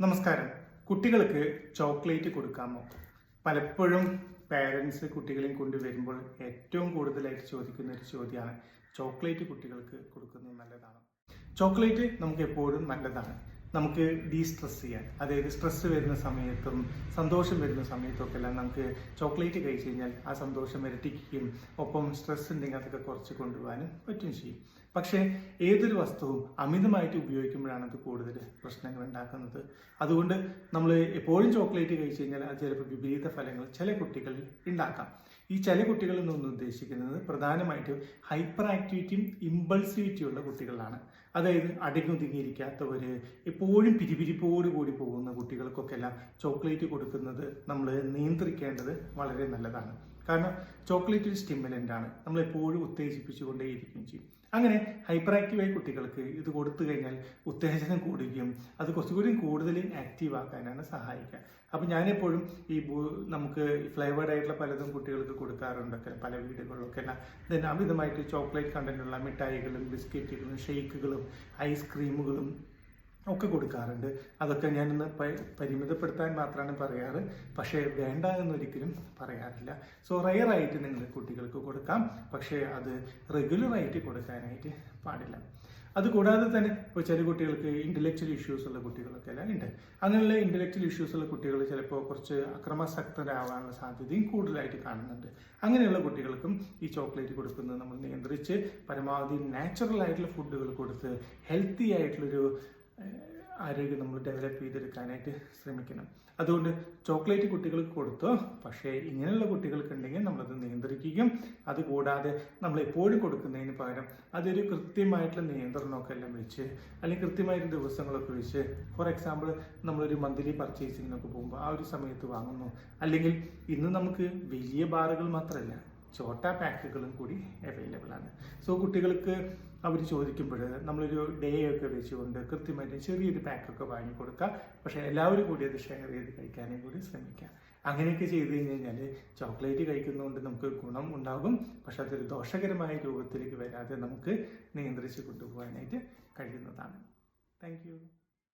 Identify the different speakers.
Speaker 1: നമസ്കാരം. കുട്ടികൾക്ക് ചോക്ലേറ്റ് കൊടുക്കാമോ? പലപ്പോഴും പാരൻസ് കുട്ടികളെയും കൊണ്ട് വരുമ്പോൾ ഏറ്റവും കൂടുതലായിട്ട് ചോദിക്കുന്ന ഒരു ചോദ്യമാണ് ചോക്ലേറ്റ് കുട്ടികൾക്ക് കൊടുക്കുന്നത് നല്ലതാണോ? ചോക്ലേറ്റ് നമുക്ക് എപ്പോഴും നല്ലതാണ്. നമുക്ക് ഡീസ്ട്രെസ് ചെയ്യാൻ. അതായത് സ്ട്രെസ് വരുന്ന സമയത്തും സന്തോഷം വരുന്ന സമയത്തൊക്കെ എല്ലാം നമുക്ക് ചോക്ലേറ്റ് കഴിച്ചു കഴിഞ്ഞാൽ ആ സന്തോഷം ഇരട്ടിക്കുകയും ഒപ്പം സ്ട്രെസ് ഉണ്ടെങ്കിൽ അതൊക്കെ കുറച്ച് കൊണ്ടുപോകാനും പറ്റുകയും ചെയ്യും. പക്ഷേ ഏതൊരു വസ്തുവും അമിതമായിട്ട് ഉപയോഗിക്കുമ്പോഴാണ് അത് കൂടുതൽ പ്രശ്നങ്ങൾ ഉണ്ടാക്കുന്നത്. അതുകൊണ്ട് നമ്മൾ എപ്പോഴും ചോക്ലേറ്റ് കഴിച്ചു കഴിഞ്ഞാൽ അത് ചിലപ്പോൾ വിപരീത ഫലങ്ങൾ ചില കുട്ടികളിൽ ഉണ്ടാക്കാം. ഈ ചില കുട്ടികളിൽ നിന്ന് ഉദ്ദേശിക്കുന്നത് പ്രധാനമായിട്ടും ഹൈപ്പർ ആക്ടിവിറ്റിയും ഇമ്പൾസിവിറ്റിയും ഉള്ള കുട്ടികളാണ്. അതായത് അടങ്ങൊതുങ്ങിയിരിക്കാത്തവർ എപ്പോഴും പിരിപിരിപ്പോട് കൂടി പോകുന്ന കുട്ടികൾക്കൊക്കെ എല്ലാം ചോക്ലേറ്റ് കൊടുക്കുന്നത് നമ്മൾ നിയന്ത്രിക്കേണ്ടത് വളരെ നല്ലതാണ്. കാരണം ചോക്ലേറ്റ് ഒരു സ്റ്റിമുലന്റ് ആണ്. നമ്മൾ എപ്പോഴും ഉത്തേജിപ്പിച്ചുകൊണ്ടേയിരിക്കുകയും ചെയ്യും. അങ്ങനെ ഹൈപ്പർ ആക്റ്റീവായ കുട്ടികൾക്ക് ഇത് കൊടുത്തു കഴിഞ്ഞാൽ ഉത്തേജനം കൂടുകയും അത് കുറച്ചുകൂടി കൂടുതൽ ആക്റ്റീവ് ആക്കാനാണ് സഹായിക്കുക. അപ്പം ഞാനെപ്പോഴും ഈ നമുക്ക് ഫ്ലേവേഡ് ആയിട്ടുള്ള പലതും കുട്ടികൾക്ക് കൊടുക്കാറുണ്ടൊക്കെ പല വീടുകളിലൊക്കെ ഇതിന് അമിതമായിട്ട് ചോക്ലേറ്റ് കണ്ടന്റുള്ള മിഠായികളും ബിസ്ക്കറ്റുകളും ഷേക്കുകളും ഐസ്ക്രീമുകളും ഒക്കെ കൊടുക്കാറുണ്ട്. അതൊക്കെ ഞാനിന്ന് പരിമിതപ്പെടുത്താൻ മാത്രമാണ് പറയാറ്. പക്ഷേ വേണ്ട എന്നൊരിക്കലും പറയാറില്ല. സോ റയറായിട്ട് നിങ്ങൾ കുട്ടികൾക്ക് കൊടുക്കാം. പക്ഷേ അത് റെഗുലറായിട്ട് കൊടുക്കാനായിട്ട് പാടില്ല. അതുകൂടാതെ തന്നെ ഇപ്പോൾ ചില കുട്ടികൾക്ക് ഇന്റലക്ച്വൽ ഇഷ്യൂസ് ഉള്ള കുട്ടികളൊക്കെ എല്ലാം ഉണ്ട്. അങ്ങനെയുള്ള ഇന്റലക്ച്വൽ ഇഷ്യൂസ് ഉള്ള കുട്ടികൾ ചിലപ്പോൾ കുറച്ച് അക്രമാസക്തരാവാനുള്ള സാധ്യതയും കൂടുതലായിട്ട് കാണുന്നുണ്ട്. അങ്ങനെയുള്ള കുട്ടികൾക്കും ഈ ചോക്ലേറ്റ് കൊടുക്കുന്നത് നമ്മൾ നിയന്ത്രിച്ച് പരമാവധി നാച്ചുറൽ ആയിട്ടുള്ള ഫുഡുകൾ കൊടുത്ത് ഹെൽത്തി ആയിട്ടുള്ളൊരു ആരോഗ്യം നമ്മൾ ഡെവലപ്പ് ചെയ്തെടുക്കാനായിട്ട് ശ്രമിക്കണം. അതുകൊണ്ട് ചോക്ലേറ്റ് കുട്ടികൾക്ക് കൊടുത്തോ? പക്ഷേ ഇങ്ങനെയുള്ള കുട്ടികൾക്ക് ഉണ്ടെങ്കിൽ നമ്മളത് നിയന്ത്രിക്കുകയും അതുകൂടാതെ നമ്മൾ എപ്പോഴും കൊടുക്കുന്നതിന് പകരം അതൊരു കൃത്യമായിട്ടുള്ള നിയന്ത്രണമൊക്കെ എല്ലാം വെച്ച് അല്ലെങ്കിൽ കൃത്യമായിട്ട് ദിവസങ്ങളൊക്കെ വെച്ച് ഫോർ എക്സാമ്പിൾ നമ്മളൊരു മന്ത്ലി പർച്ചേസിങ്ങിനൊക്കെ പോകുമ്പോൾ ആ ഒരു സമയത്ത് വാങ്ങുന്നു. അല്ലെങ്കിൽ ഇന്ന് നമുക്ക് വലിയ ബാറുകൾ മാത്രമല്ല ചോട്ട പാക്കുകളും കൂടി അവൈലബിൾ ആണ്. സോ കുട്ടികൾക്ക് അവർ ചോദിക്കുമ്പോൾ നമ്മളൊരു ഡേ ഒക്കെ വെച്ചുകൊണ്ട് കൃത്യമായിട്ട് ചെറിയൊരു പാക്കൊക്കെ വാങ്ങി കൊടുക്കുക പക്ഷേ എല്ലാവരും കൂടി അത് ഷെയർ ചെയ്ത് കഴിക്കാനും കൂടി ശ്രമിക്കുക അങ്ങനെയൊക്കെ ചെയ്ത് കഴിഞ്ഞ് കഴിഞ്ഞാൽ ചോക്ലേറ്റ് കഴിക്കുന്നതുകൊണ്ട് നമുക്ക് ഗുണം ഉണ്ടാകും. പക്ഷെ അതൊരു ദോഷകരമായ രൂപത്തിലേക്ക് വരാതെ നമുക്ക് നിയന്ത്രിച്ച് കൊണ്ടുപോകാനായിട്ട് കഴിയുന്നതാണ്. താങ്ക്